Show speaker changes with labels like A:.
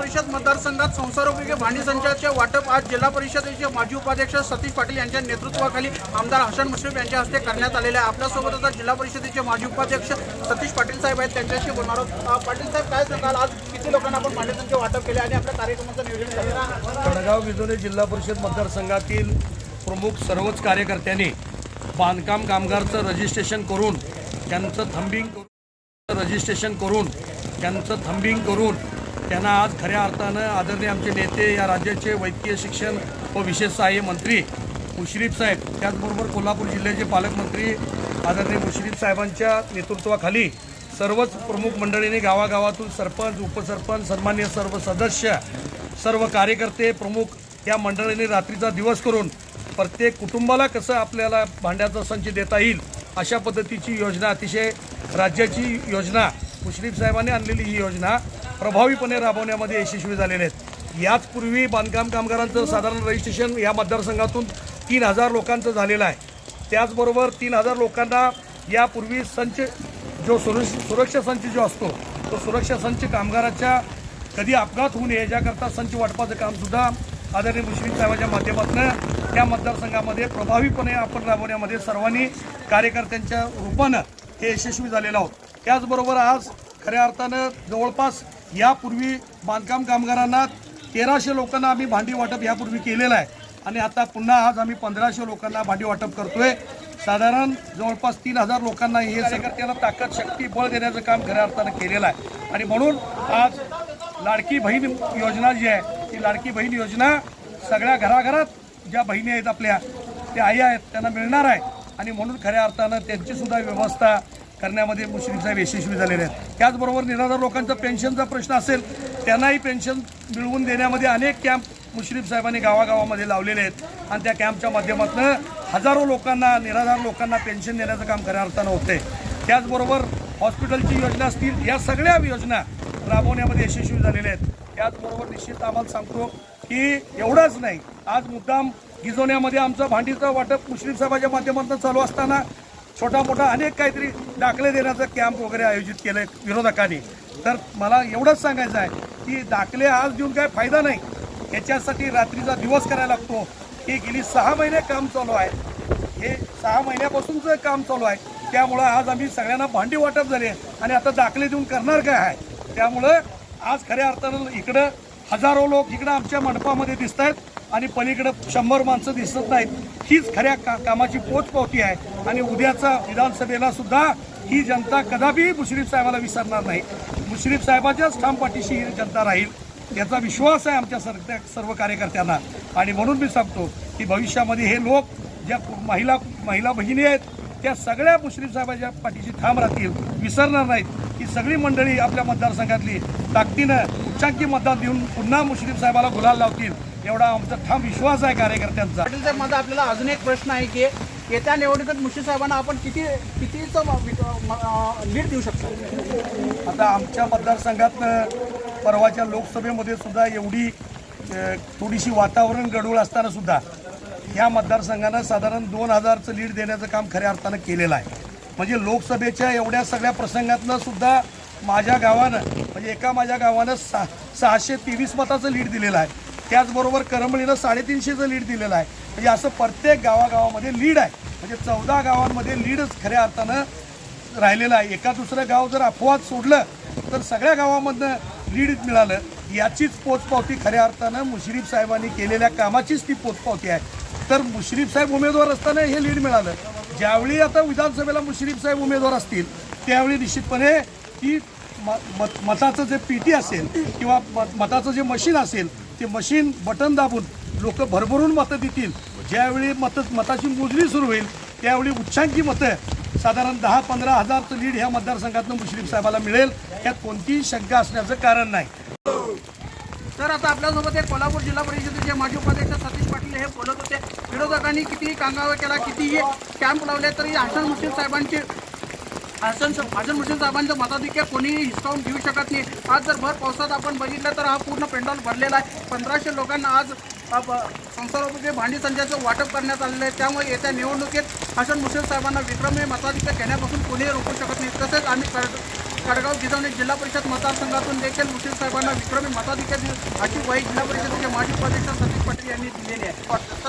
A: परिषद मतदारसंघात संसारोपयोगी भांडी संचाचे वाटप आज जिल्हा परिषदेचे माजी उपाध्यक्ष सतीश पाटील यांच्या नेतृत्वाखाली आमदार हसन मुश्रीफ यांच्या हस्ते करण्यात आलेले आहे. आपल्यासोबत आता जिल्हा परिषदेचे माजी उपाध्यक्ष सतीश पाटील साहेब आहेत. त्यांच्याशी बोलणार आहोत. पाटील साहेब काय सांगाल? आज किती लोकांना आपण भांडी संच वाटप केले आणि आपल्या कार्यक्रमाचं नियोजन केलं आहे?
B: वडगाव जिल्हा परिषद मतदारसंघातील प्रमुख सर्वच कार्यकर्त्यांनी बांधकाम कामगारचं रजिस्ट्रेशन करून त्यांचं थंबिंग करून रजिस्ट्रेशन करून त्यांचं थंबिंग करून त्यांना आज खऱ्या अर्थानं आदरणीय आमचे नेते या राज्याचे वैद्यकीय शिक्षण व विशेष सहाय्य मंत्री मुश्रीफ साहेब त्याचबरोबर कोल्हापूर जिल्ह्याचे पालकमंत्री आदरणीय मुश्रीफ साहेबांच्या नेतृत्वाखाली सर्वच प्रमुख मंडळींनी गावागावातून सरपंच उपसरपंच सन्मान्य सर्व सदस्य सर्व कार्यकर्ते प्रमुख या मंडळींनी रात्रीचा दिवस करून प्रत्येक कुटुंबाला कसं आपल्याला भांड्याचा संच देता येईल अशा पद्धतीची योजना अतिशय राज्याची योजना मुश्रीफ साहेबांनी आणलेली ही योजना प्रभावीपणे राबवण्यामध्ये यशस्वी झालेले आहेत. याचपूर्वी बांधकाम कामगारांचं साधारण रजिस्ट्रेशन या मतदारसंघातून तीन हजार लोकांचं झालेलं आहे. त्याचबरोबर तीन हजार लोकांना यापूर्वी संच जो सुरक्ष सुरक्षा संच जो असतो तो सुरक्षा संच कामगाराच्या कधी अपघात होऊ नये याच्याकरता संच वाटपाचं कामसुद्धा आदरणीय मुश्रीफ साहेबांच्या माध्यमातून त्या मतदारसंघामध्ये प्रभावीपणे आपण राबवण्यामध्ये सर्वांनी कार्यकर्त्यांच्या रूपानं हे यशस्वी झालेलं आहोत. त्याचबरोबर आज खऱ्या अर्थानं जवळपास यापूर्वी बांधकाम कामगारांना तेराशे लोकांना आम्ही भांडी वाटप यापूर्वी केलेलं आहे. आणि आता पुन्हा आज आम्ही पंधराशे लोकांना भांडी वाटप करतोय. साधारण जवळपास तीन हजार लोकांना हे कार्यकर्त्यांना ताकद शक्ती बळ देण्याचं काम खऱ्या अर्थानं केलेलं आहे. आणि म्हणून आज लाडकी बहीण योजना जी आहे ती लाडकी बहीण योजना सगळ्या घराघरात ज्या बहिणी आहेत आपल्या त्या आई आहेत त्यांना मिळणार आहे. आणि म्हणून खऱ्या अर्थानं त्यांचीसुद्धा व्यवस्था करण्यामध्ये मुश्रीफ साहेब यशस्वी झालेले आहेत. त्याचबरोबर निराधार लोकांचा पेन्शनचा प्रश्न असेल त्यांनाही पेन्शन मिळवून देण्यामध्ये अनेक कॅम्प मुश्रीफ साहेबांनी गावागावामध्ये लावलेले आहेत. आणि त्या कॅम्पच्या माध्यमातून हजारो लोकांना निराधार लोकांना पेन्शन देण्याचं काम खऱ्या अर्थानं होते त्याचबरोबर हॉस्पिटलची योजना असतील या सगळ्या योजना राबवण्यामध्ये यशस्वी झालेल्या आहेत. त्याचबरोबर निश्चित आम्हाला सांगतो की एवढंच नाही आज मुद्दाम गिजवण्यामध्ये आमचं भांडीचं वाटप मुश्रीफ साहेबाच्या माध्यमातून चालू असताना छोटा मोठा अनेक काहीतरी दाखले देण्याचं कॅम्प वगैरे आयोजित केलं आहे विरोधकांनी. तर मला एवढंच सांगायचं आहे की दाखले आज देऊन काय फायदा नाही. याच्यासाठी रात्रीचा दिवस करायला लागतो. हे गेली सहा महिने काम चालू आहे. हे सहा महिन्यापासूनचं काम चालू आहे. त्यामुळं आज आम्ही सगळ्यांना भांडी वाटप झाले आणि आता दाखले देऊन करणार काय आहे? त्यामुळं आज खऱ्या अर्थानं इकडं हजारो लोक इकडं आमच्या मंडपामध्ये दिसत आहेत आणि पलीकडं शंभर माणसं दिसत नाहीत. हीच खऱ्या का कामाची पोचपावती आहे. आणि उद्याचा विधानसभेला सुद्धा ही जनता कदापिही मुश्रीफ साहेबाला विसरणार नाही. मुश्रीफ साहेबाच्याच ठामपाठीशी ही जनता राहील याचा विश्वास आहे आमच्या सर सर्व कार्यकर्त्यांना. आणि म्हणून मी सांगतो की भविष्यामध्ये हे लोक ज्या महिला महिला बहिणी आहेत त्या सगळ्या मुश्रीफ साहेबाच्या पाठीशी ठाम राहतील विसरणार नाहीत. ही सगळी मंडळी आपल्या मतदारसंघातली ताकदीनं उच्चांकी मतदान देऊन पुन्हा मुश्रीफ साहेबाला गुलाल लावतील. एवढा आमचा ठाम विश्वास आहे कार्यकर्त्यांचा.
A: पाटील साहेब माझा आपल्याला अजून एक प्रश्न आहे की येत्या निवडणुकीत मुश्रीफ साहेबांना आपण किती कितीचं लीड देऊ शकतो?
B: आता आमच्या मतदारसंघात परवाच्या लोकसभेमध्ये सुद्धा एवढी थोडीशी वातावरण गडूळ असताना सुद्धा ह्या मतदारसंघानं साधारण दोन हजारचं लीड देण्याचं काम खऱ्या अर्थानं केलेलं आहे. म्हणजे लोकसभेच्या एवढ्या सगळ्या प्रसंगातनं सुद्धा माझ्या गावानं म्हणजे एका माझ्या गावानं सा सहाशे तेवीस मताचं लीड दिलेलं आहे. त्याचबरोबर करंबळीनं साडेतीनशेचं लीड दिलेलं आहे. म्हणजे असं प्रत्येक गावागावामध्ये लीड आहे. म्हणजे चौदा गावांमध्ये लीडच खऱ्या अर्थानं राहिलेलं आहे. एका दुसरं गाव जर अपवाद सोडलं तर सगळ्या गावामधनं लीड मिळालं. याचीच पोचपावती खऱ्या अर्थानं मुश्रीफ साहेबांनी केलेल्या कामाचीच ती पोचपावती आहे. तर मुश्रीफ साहेब उमेदवार असताना हे लीड मिळालं. ज्यावेळी आता विधानसभेला मुश्रीफ साहेब उमेदवार असतील त्यावेळी निश्चितपणे ती म- मत मताचं जे पीटी असेल किंवा मत- मताचं जे मशीन असेल ते मशीन बटन दाबून लोक भरभरून मतं देतील. ज्यावेळी मत मताची मोजणी सुरू होईल त्यावेळी उच्चांकी मतं साधारण दहा पंधरा हजारचं लीड ह्या मतदारसंघातून मुश्रीफ साहेबाला मिळेल. यात कोणतीही शंका असण्याचं कारण नाही.
A: तर आता आपल्यासोबत हे कोल्हापूर जिल्हा परिषदेचे माजी उपाध्यक्ष सतीश पाटील हे बोलत होते. विरोधकांनी कितीही कांगावा केला कितीही कॅम्प लावले तरी हसन मुश्रीफ साहेबांची हसन हसन मुश्रीफ साहेबांचं मताधिक्य कोणीही हिसकावून घेऊ शकत नाही. आज जर भर पावसात आपण बघितलं तर हा पूर्ण पेंडॉल भरलेला आहे. पंधराशे लोकांना आज संसारोपयोगी भांडी संचाचं वाटप करण्यात आलेलं आहे. त्यामुळे येत्या निवडणुकीत हसन मुसेन साहेबांना विक्रमी मताधिक्य घेण्यापासून कोणीही रोखू शकत नाही. तसेच आम्ही कर कडगाव गिजवणे जिल्हा परिषद मतदारसंघातून देखील मुश्रीफ साहेबांना विक्रमी मताधिक्य अशी ग्वाही जिल्हा परिषदेचे माजी उपाध्यक्ष सतीश पाटील यांनी दिलेली आहे.